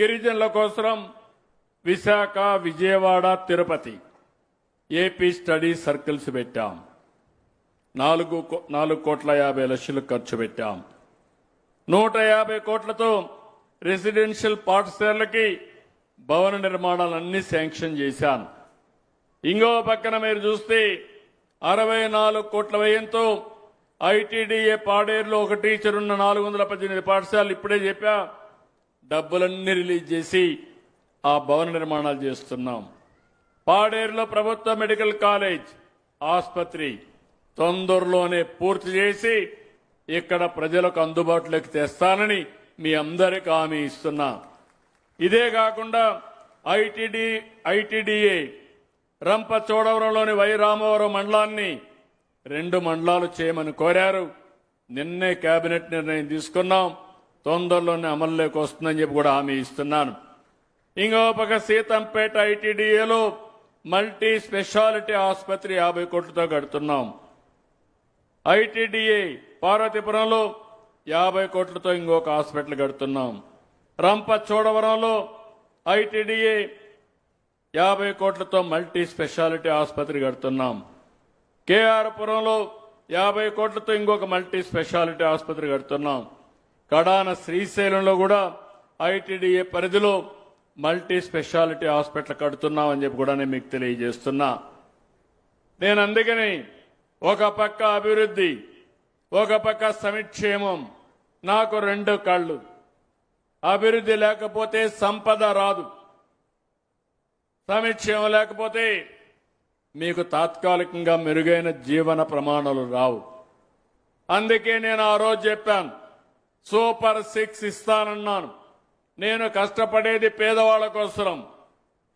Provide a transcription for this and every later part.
గిరిజనుల కోసం Visakha Vijayawada Tirupati. AP study circles పెట్టాం. నాలుగు కో- నాలుగు కోట్ల యాభై లక్షలు ఖర్చు పెట్టాం. నూట యాభై కోట్లతో రెసిడెన్షియల్ పాఠశాలకి భవన నిర్మాణాలన్నీ శాంక్షన్ చేశాను ఇంకో పక్కన మీరు చూస్తే అరవై నాలుగు కోట్ల వ్యయంతో ఐటీడీఏ పాడేరులో ఒక టీచర్ ఉన్న నాలుగు వందల పద్దెనిమిది పాఠశాలలు ఇప్పుడే చెప్పా. డబ్బులన్నీ రిలీజ్ చేసి ఆ భవన నిర్మాణాలు చేస్తున్నాం. పాడేరులో ప్రభుత్వ మెడికల్ కాలేజ్ ఆసుపత్రి తొందరలోనే పూర్తి చేసి ఇక్కడ ప్రజలకు అందుబాటులోకి తెస్తానని మీ అందరికి హామీ ఇస్తున్నా. ఇదే కాకుండా ఐటీడీ ఐటీడీఏ రంపచోడవరంలోని వై రామవరం మండలాన్ని రెండు మండలాలు చేయమని కోరారు. నిన్నే కేబినెట్ నిర్ణయం తీసుకున్నాం. తొందరలోనే అమల్లోకి వస్తుందని చెప్పి కూడా హామీ ఇస్తున్నాను. ఇంకో పక్క సీతంపేట ఐటీడీఏలో మల్టీ స్పెషాలిటీ ఆసుపత్రి యాభై కోట్లతో కడుతున్నాం. ఐటీడీఏ పార్వతీపురంలో యాభై కోట్లతో ఇంకొక హాస్పిటల్ కడుతున్నాం. రంప చోడవరంలో ఐటీడీఏ యాభై కోట్లతో మల్టీ స్పెషాలిటీ ఆసుపత్రి కడుతున్నాం. కేఆర్పురంలో యాభై కోట్లతో ఇంకొక మల్టీ స్పెషాలిటీ ఆసుపత్రి కడుతున్నాం. కడాన శ్రీశైలంలో కూడా ఐటీడీఏ పరిధిలో మల్టీ స్పెషాలిటీ హాస్పిటల్ కడుతున్నామని చెప్పి కూడా నేను మీకు తెలియజేస్తున్నా. నేను అందుకని ఒక పక్క అభివృద్ధి ఒక పక్క సమిక్షేమం నాకు రెండు కళ్ళు. అభివృద్ధి లేకపోతే సంపద రాదు. సమిక్షేమం లేకపోతే మీకు తాత్కాలికంగా మెరుగైన జీవన ప్రమాణాలు రావు. అందుకే నేను ఆ రోజు చెప్పాను సూపర్ సిక్స్ ఇస్తానన్నాను. నేను కష్టపడేది పేదవాళ్ళ కోసం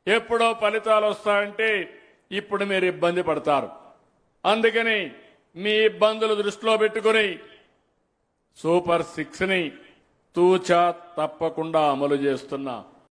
ఎప్పుడో ఫలితాలు వస్తాయంటే ఇప్పుడు మీరు ఇబ్బంది పడతారు. అందుకని మీ ఇబ్బందులు దృష్టిలో పెట్టుకుని సూపర్ సిక్స్ని తూచా తప్పకుండా అమలు చేస్తున్నా.